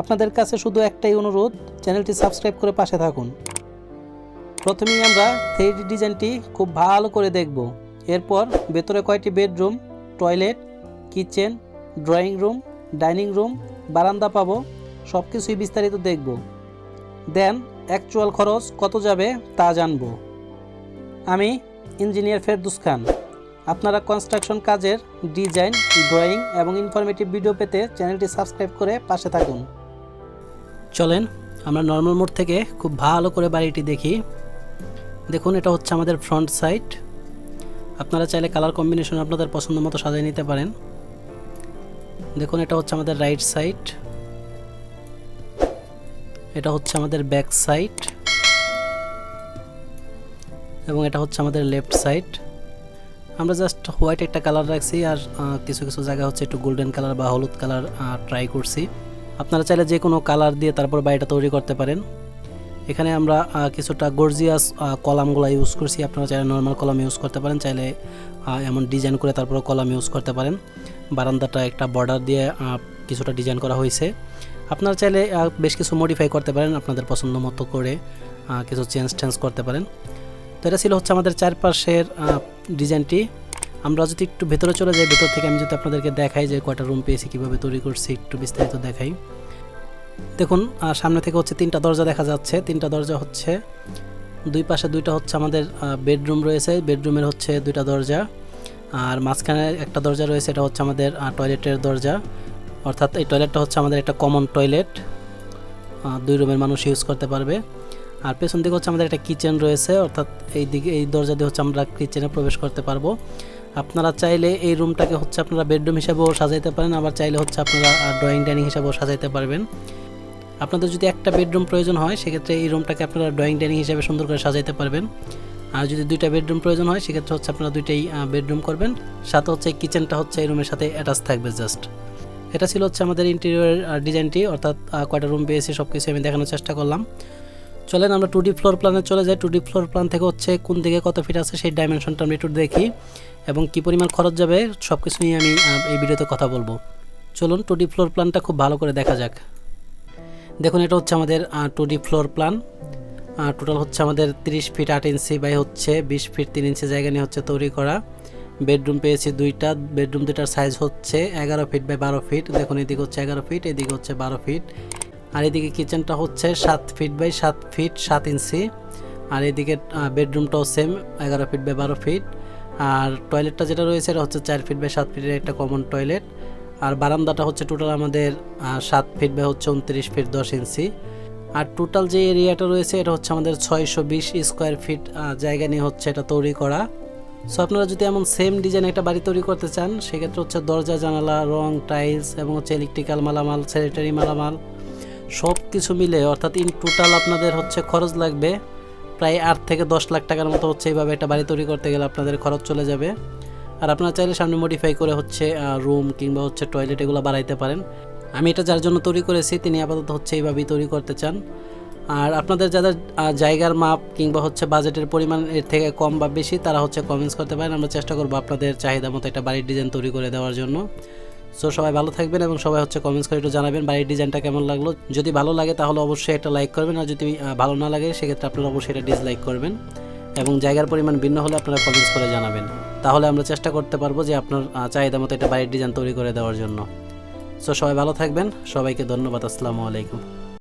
আপনাদের কাছে শুধু একটাই অনুরোধ, চ্যানেলটি সাবস্ক্রাইব করে পাশে থাকুন। প্রথমেই আমরা থ্রি ডিজাইনটি খুব ভালো করে দেখব। এরপর ভেতরে কয়টি bedroom, toilet, kitchen, drawing room, dining room, বারান্দা পাবো সব কিছুই বিস্তারিত দেখব। দেন অ্যাকচুয়াল খরচ কত যাবে তা জানব। আমি ইঞ্জিনিয়ার ফেরদুস খান। আপনারা কনস্ট্রাকশন কাজের ডিজাইন, ড্রয়িং এবং ইনফরমেটিভ ভিডিও পেতে চ্যানেলটি সাবস্ক্রাইব করে পাশে থাকুন। চলেন, আমরা নর্মাল মোড থেকে খুব ভালো করে বাড়িটি দেখি। দেখুন, এটা হচ্ছে আমাদের ফ্রন্ট সাইড আপনারা চাইলে কালার কম্বিনেশন আপনাদের পছন্দ মতো সাজিয়ে নিতে পারেন। দেখুন, এটা হচ্ছে আমাদের রাইট সাইড এটা হচ্ছে আমাদের ব্যাক সাইড এবং এটা হচ্ছে আমাদের লেফট সাইড আমরা জাস্ট হোয়াইট একটা কালার রাখছি আর কিছু কিছু জায়গা হচ্ছে একটু গোল্ডেন কালার বা হলুদ কালার ট্রাই করছি। আপনারা চাইলে যে কোনো কালার দিয়ে তারপর বাড়িটা তৈরি করতে পারেন। এখানে আমরা কিছুটা গর্জিয়াস কলামগুলো ইউজ করছি। আপনারা চাইলে নর্মাল কলাম ইউজ করতে পারেন, চাইলে এমন ডিজাইন করে তারপর কলাম ইউজ করতে পারেন। বারান্দাটা একটা বর্ডার দিয়ে কিছুটা ডিজাইন করা হয়েছে। আপনারা চাইলে বেশ কিছু মডিফাই করতে পারেন আপনাদের পছন্দ মতো করে কিছু চেঞ্জ টেঞ্জ করতে পারেন। তো এটা ছিল হচ্ছে আমাদের চারপাশের ডিজাইনটি আমরা যদি একটু ভেতরে চলে যাই, ভেতর থেকে আমি যদি আপনাদেরকে দেখাই যে কয়টা রুম পেয়েছি, কীভাবে তৈরি করছি, একটু বিস্তারিত দেখাই। দেখুন সামনে থেকে হচ্ছে তিনটা দরজা দেখা যাচ্ছে। তিনটা দরজা হচ্ছে, দুই পাশে দুইটা হচ্ছে আমাদের বেডরুম রয়েছে। বেডরুমের হচ্ছে দুইটা দরজা। আর মাঝখানে একটা দরজা রয়েছে, এটা হচ্ছে আমাদের টয়লেটের দরজা। অর্থাৎ এই টয়লেটটা হচ্ছে আমাদের একটা কমন টয়লেট দুই রুমের মানুষ ইউজ করতে পারবে। আর পেছন দিকে হচ্ছে আমাদের একটা কিচেন রয়েছে। অর্থাৎ এই দিকে, এই দরজা দিয়ে হচ্ছে আমরা কিচেনে প্রবেশ করতে পারব। আপনারা চাইলে এই রুমটাকে হচ্ছে আপনারা বেডরুম হিসাবেও সাজাইতে পারেন, আবার চাইলে হচ্ছে আপনারা ড্রয়িং ডাইনিং হিসাবেও সাজাইতে পারবেন। আপনাদের যদি একটা বেডরুম প্রয়োজন হয়, সেক্ষেত্রে এই রুমটাকে আপনারা ড্রয়িং ডাইনিং হিসাবে সুন্দর করে সাজাইতে পারবেন। আর যদি দুইটা বেডরুম প্রয়োজন হয়, সেক্ষেত্রে হচ্ছে আপনারা দুইটাই বেডরুম করবেন। সাথে হচ্ছে কিচেনটা হচ্ছে এই রুমের সাথে অ্যাটাচ থাকবে জাস্ট এটা ছিল হচ্ছে আমাদের ইন্টেরিয়র ডিজাইনটি অর্থাৎ কয়টা রুম পেয়েছি সব কিছু আমি দেখানোর চেষ্টা করলাম। চলেন আমরা টু ডি ফ্লোর প্ল্যানে চলে যাই। টু ডি ফ্লোর প্ল্যান থেকে হচ্ছে কোন দিকে কত ফিট আছে সেই ডাইমেনশনটা আমরা একটু দেখি এবং কী পরিমাণ খরচ যাবে সব কিছু নিয়ে আমি এই ভিডিওতে কথা বলব। চলুন টু ডি ফ্লোর প্ল্যানটা খুব ভালো করে দেখা যাক। দেখুন, এটা হচ্ছে আমাদের two D floor plan total হচ্ছে আমাদের তিরিশ ফিট আট ইঞ্চি বাই হচ্ছে বিশ ফিট তিন ইঞ্চি জায়গা নিয়ে হচ্ছে তৈরি করা। বেডরুম পেয়েছি দুইটা বেডরুম দুইটার সাইজ হচ্ছে এগারো ফিট বাই বারো ফিট দেখুন, এদিকে হচ্ছে এগারো ফিট এদিকে হচ্ছে বারো ফিট আর এদিকে কিচেনটা হচ্ছে সাত ফিট বাই সাত ফিট সাত ইঞ্চি। আর এদিকে বেডরুমটাও সেম এগারো ফিট বাই বারো ফিট আর টয়লেটটা যেটা রয়েছে, এটা হচ্ছে চার ফিট বাই সাত ফিটের একটা কমন টয়লেট আর বারান্দাটা হচ্ছে টোটাল আমাদের সাত ফিট বাই হচ্ছে উনত্রিশ ফিট দশ ইঞ্চি। আর টোটাল যে এরিয়াটা রয়েছে, এটা হচ্ছে আমাদের ছয়শো বিশ স্কোয়ার ফিট জায়গা নিয়ে হচ্ছে এটা তৈরি করা। সো আপনারা যদি এমন সেম ডিজাইন একটা বাড়ি তৈরি করতে চান, সেক্ষেত্রে হচ্ছে দরজা, জানালা, রং টাইলস এবং হচ্ছে ইলেকট্রিক্যাল মালামাল স্যানিটারি মালামাল সব কিছু মিলে, অর্থাৎ ইন টোটাল আপনাদের হচ্ছে খরচ লাগবে প্রায় আট থেকে দশ লাখ টাকার মতো হচ্ছে এইভাবে একটা বাড়ি তৈরি করতে গেলে আপনাদের খরচ চলে যাবে। আর আপনারা চাইলে সামনে মডিফাই করে হচ্ছে রুম কিংবা হচ্ছে টয়লেট এগুলো বাড়াইতে পারেন। আমি এটা যার জন্য তৈরি করেছি, তিনি আপাতত হচ্ছে এইভাবেই তৈরি করতে চান। আর আপনাদের যাদের জায়গার মাপ কিংবা হচ্ছে বাজেটের পরিমাণ এর থেকে কম বা বেশি, তারা হচ্ছে কমেন্টস করতে পারেন। আমরা চেষ্টা করব আপনাদের চাহিদা মতো একটা বাড়ির ডিজাইন তৈরি করে দেওয়ার জন্য। সো সবাই ভালো থাকবেন এবং সবাই হচ্ছে কমেন্টস করে একটু জানাবেন, বাড়ির ডিজাইনটা কেমন লাগল। যদি ভালো লাগে তাহলে অবশ্যই একটা লাইক করবেন, আর যদি ভালো না লাগে সেক্ষেত্রে আপনারা অবশ্যই এটা ডিসলাইক করবেন এবং জায়গার পরিমাণ ভিন্ন হলে আপনারা কমেন্টস করে জানাবেন। তাহলে আমরা চেষ্টা করতে পারব যে আপনার চাহিদা মতো একটা বাড়ির ডিজাইন তৈরি করে দেওয়ার জন্য। সো সবাই ভালো থাকবেন, সবাইকে ধন্যবাদ, আসসালামু আলাইকুম।